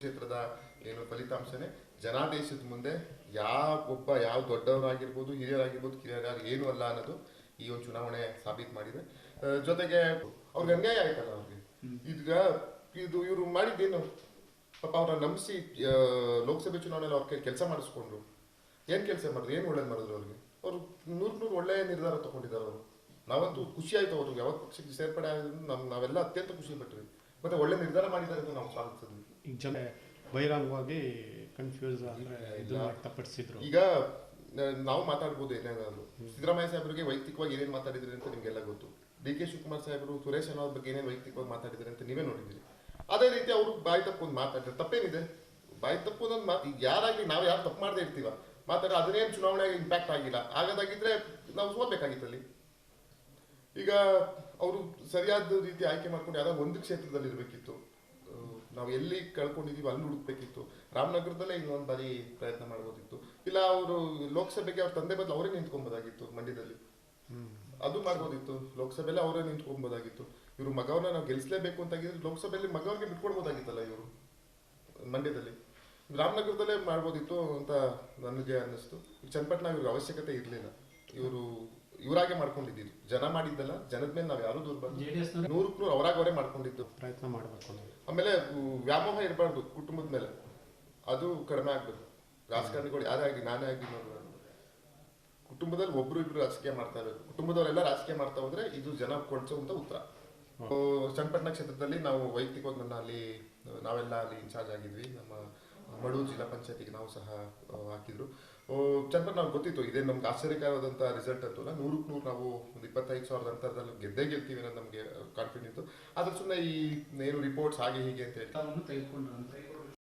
ಕ್ಷೇತ್ರದ ಏನು ಫಲಿತಾಂಶನೇ ಜನಾದೇಶದ ಮುಂದೆ ಯಾವ ಒಬ್ಬ ಯಾವ ದೊಡ್ಡವರಾಗಿರ್ಬೋದು ಹಿರಿಯರಾಗಿರ್ಬೋದು ಕಿರಿಯರಾಗಿ ಏನು ಅಲ್ಲ ಅನ್ನೋದು ಈ ಒಂದು ಚುನಾವಣೆ ಸಾಬೀತು ಮಾಡಿದೆ. ಜೊತೆಗೆ ಅವ್ರಿಗೆ ಅನ್ಯಾಯ ಆಯ್ತಲ್ಲ ಅವ್ರಿಗೆ. ಈಗ ಇದು ಇವರು ಮಾಡಿದ್ದೇನು? ಪಾಪ ಅವ್ರನ್ನ ನಂಬಿಸಿ ಲೋಕಸಭೆ ಚುನಾವಣೆಯಲ್ಲಿ ಅವ್ರ ಕೆಲಸ ಮಾಡಿಸ್ಕೊಂಡ್ರು. ಏನು ಕೆಲಸ ಮಾಡಿದ್ರು? ಏನು ಒಳ್ಳೇದು ಮಾಡಿದ್ರು ಅವ್ರಿಗೆ? ಅವರು ನೂರ್ ನೂರು ಒಳ್ಳೆಯ ನಿರ್ಧಾರ ತಗೊಂಡಿದ್ದಾರೆ ಅವರು. ನಾವಂತೂ ಖುಷಿ ಆಯ್ತು ಅವ್ರಿಗೆ ಯಾವತ್ತು ಪಕ್ಷಕ್ಕೆ ಸೇರ್ಪಡೆ ಆಗಿದ್ರು ನಮ್ಮ ನಾವೆಲ್ಲ ಅತ್ಯಂತ ಖುಷಿ ಪಟ್ರಿ ಮತ್ತೆ ಒಳ್ಳೆ ನಿರ್ಧಾರ ಮಾಡಿದ್ದಾರೆ ಅಂತ ನಾವು ಸ್ವಾಗತಿಸಿದ್ವಿ ಈಗ ಜನ ಬಹಿರಂಗವಾಗಿ ಕನ್ಫ್ಯೂಸ್ ಅಂದ್ರೆ ಇದು ವ್ಯಕ್ತಪಡಿಸಿದ್ರು. ಈಗ ನಾವು ಮಾತಾಡ್ಬೋದು ಏನೇನಾದ್ರು ಸಿದ್ದರಾಮಯ್ಯ ಸಾಹೇಬರಿಗೆ ವೈಯಕ್ತಿಕವಾಗಿ ಏನೇನು ಮಾತಾಡಿದ್ರಿ ಅಂತ ನಿಮಗೆಲ್ಲ ಗೊತ್ತು. ಡಿ ಕೆ ಶಿವಕುಮಾರ್ ಸಾಹೇಬರು ಸುರೇಶ್ ಅನ್ನೋದ್ರ ಬಗ್ಗೆ ಏನೇನು ವೈಯಕ್ತಿಕವಾಗಿ ಮಾತಾಡಿದ್ರಿ ಅಂತ ನೀವೇ ನೋಡಿದ್ದೀರಿ. ಅದೇ ರೀತಿ ಅವರು ಬಾಯಿ ತಪ್ಪು ಒಂದು ಮಾತಾಡ್ತಾರೆ. ತಪ್ಪೇನಿದೆ? ಬಾಯಿ ತಪ್ಪು ಅನ್ನೋದು ಮಾತು ಈಗ ಯಾರಾಗಲಿ ನಾವು ಯಾರು ತಪ್ಪು ಮಾಡದೇ ಇರ್ತೀವ? ಮಾತಾಡ ಅದನ್ನೇನು ಚುನಾವಣೆಗೆ ಇಂಪ್ಯಾಕ್ಟ್ ಆಗಿಲ್ಲ. ಆಗದಾಗಿದ್ರೆ ನಾವು ಸೋಲ್ಬೇಕಾಗಿತ್ತು ಅಲ್ಲಿ ಈಗ ಅವರು ಸರಿಯಾದ ರೀತಿ ಆಯ್ಕೆ ಮಾಡ್ಕೊಂಡು ಯಾವುದೋ ಒಂದು ಕ್ಷೇತ್ರದಲ್ಲಿ ಇರಬೇಕಿತ್ತು ನಾವು ಎಲ್ಲಿ ಕಳ್ಕೊಂಡಿದೀವಿ ಅಲ್ಲಿ ಹುಡುಕ್ಬೇಕಿತ್ತು. ರಾಮನಗರದಲ್ಲೇ ಇನ್ನೊಂದು ಬಾರಿ ಪ್ರಯತ್ನ ಮಾಡ್ಬೋದಿತ್ತು. ಇಲ್ಲ, ಅವರು ಲೋಕಸಭೆಗೆ ಅವ್ರ ತಂದೆ ಬದಲು ಅವರೇ ನಿಂತ್ಕೊಬೋದಾಗಿತ್ತು ಮಂಡ್ಯದಲ್ಲಿ. ಅದು ಮಾಡ್ಬೋದಿತ್ತು. ಲೋಕಸಭೆಯಲ್ಲಿ ಅವರೇ ನಿಂತ್ಕೊಬೋದಾಗಿತ್ತು. ಇವರು ಮಗವನ್ನ ನಾವು ಗೆಲ್ಲಿಸಲೇಬೇಕು ಅಂತ ಆಗಿದ್ರೆ ಲೋಕಸಭೆಯಲ್ಲಿ ಮಗವ್ರಿಗೆ ಬಿಟ್ಕೊಡ್ಬೋದಾಗಿತ್ತಲ್ಲ ಇವರು ಮಂಡ್ಯದಲ್ಲಿ. ರಾಮನಗರದಲ್ಲೇ ಮಾಡ್ಬೋದಿತ್ತು ಅಂತ ನನಗೆ ಅನ್ನಿಸ್ತು. ಚನ್ನಪಟ್ಟಣ ಇವ್ರಿಗೆ ಅವಶ್ಯಕತೆ ಇರಲಿಲ್ಲ. ಇವರು ಇವರಾಗೆ ಮಾಡ್ಕೊಂಡಿದ್ದೀರಿ. ಜನ ಮಾಡಿದ್ದಲ್ಲ ಜನದ ಮೇಲೆ ನಾವು ಯಾರು ದೂರಬಾರ್ದು ನೂರಕ್ಕೆ ನೂರು ಅವರಾಗ ಅವರೇ ಮಾಡ್ಕೊಂಡಿದ್ದು. ಪ್ರಯತ್ನ ಮಾಡಬೇಕು ಆಮೇಲೆ ವ್ಯಾಮೋಹ ಇರಬಾರ್ದು ಕುಟುಂಬದ ಮೇಲೆ. ಅದು ಕಡಿಮೆ ಆಗ್ಬೇಕು. ರಾಜಕಾರಣಿಗಳು ಯಾರೇ ಆಗಿ ನಾನೇ ಆಗಿ ನೋಡ್ಬಾರ್ದು ಕುಟುಂಬದಲ್ಲಿ ಒಬ್ರು ಇಬ್ರು ರಾಜಕೀಯ ಮಾಡ್ತಾ ಇರೋದು ಕುಟುಂಬದವರೆಲ್ಲ ರಾಜಕೀಯ ಮಾಡ್ತಾ ಹೋದ್ರೆ ಇದು ಜನ ಕೊಡ್ಸೋಂತ ಉತ್ತರ. ಚನ್ನಪಟ್ಟಣ ಕ್ಷೇತ್ರದಲ್ಲಿ ನಾವು ವೈಯಕ್ತಿಕವಾಗಿ ನನ್ನ ಅಲ್ಲಿ ನಾವೆಲ್ಲ ಅಲ್ಲಿ ಇನ್ಚಾರ್ಜ್ ಆಗಿದ್ವಿ. ನಮ್ಮ ಮಡೂರು ಜಿಲ್ಲಾ ಪಂಚಾಯತಿಗೆ ನಾವು ಸಹ ಹಾಕಿದ್ರು. ಚಂದ್ರ ನಾವು ಗೊತ್ತಿತ್ತು, ಇದೇ ನಮ್ಗೆ ಆಶ್ಚರ್ಯಕರವಾದಂಥ ರಿಸಲ್ಟ್ ಅಂತೂ ನೂರಕ್ಕೆ ನೂರು ನಾವು ಒಂದು ಇಪ್ಪತ್ತೈದು ಸಾವಿರದ ಅಂತರದಲ್ಲಿ ಗೆದ್ದೇ ಗೆಲ್ತೀವಿ ಅನ್ನೋದು ನಮಗೆ ಕಾನ್ಫಿಡೆಂಟ್ ಇತ್ತು. ಆದ್ರೆ ಸುಮ್ಮನೆ ಈ ಏನು ರಿಪೋರ್ಟ್ಸ್ ಹಾಗೆ ಹೀಗೆ ಅಂತ ಹೇಳಿ.